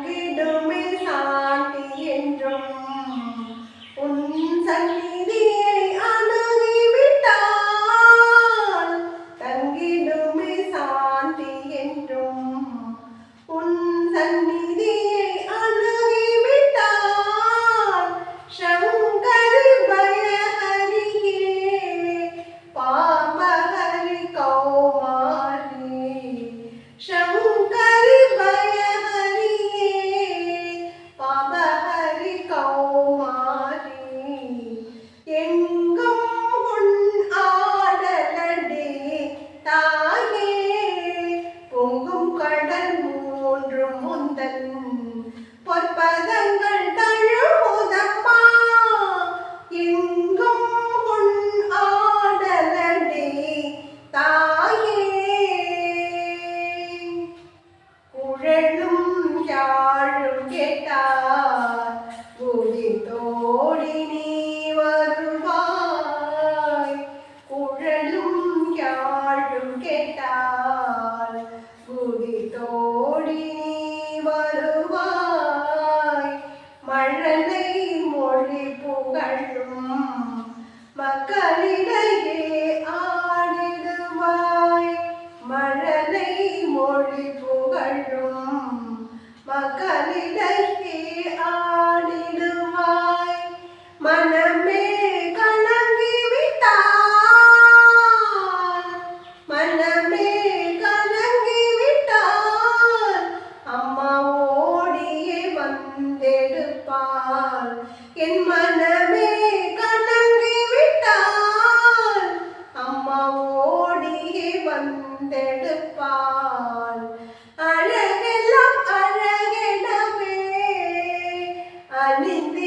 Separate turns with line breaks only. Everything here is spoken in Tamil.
அங்கிடுமே சாந்தி என்றும் உன் சந்தி மக்களிடையே ஆடிடுவாய். மழலை மொழி புகழும். மக்களிடையே ஆடிடுவாய். மனமே கலங்கி விட்டார். மனமே கலங்கி விட்டார். அம்மா ஓடியே வந்தெடுப்பார். என் கொண்டெடுப்பாள் அழகெல்லாம் அழகெனவே. அணிந்து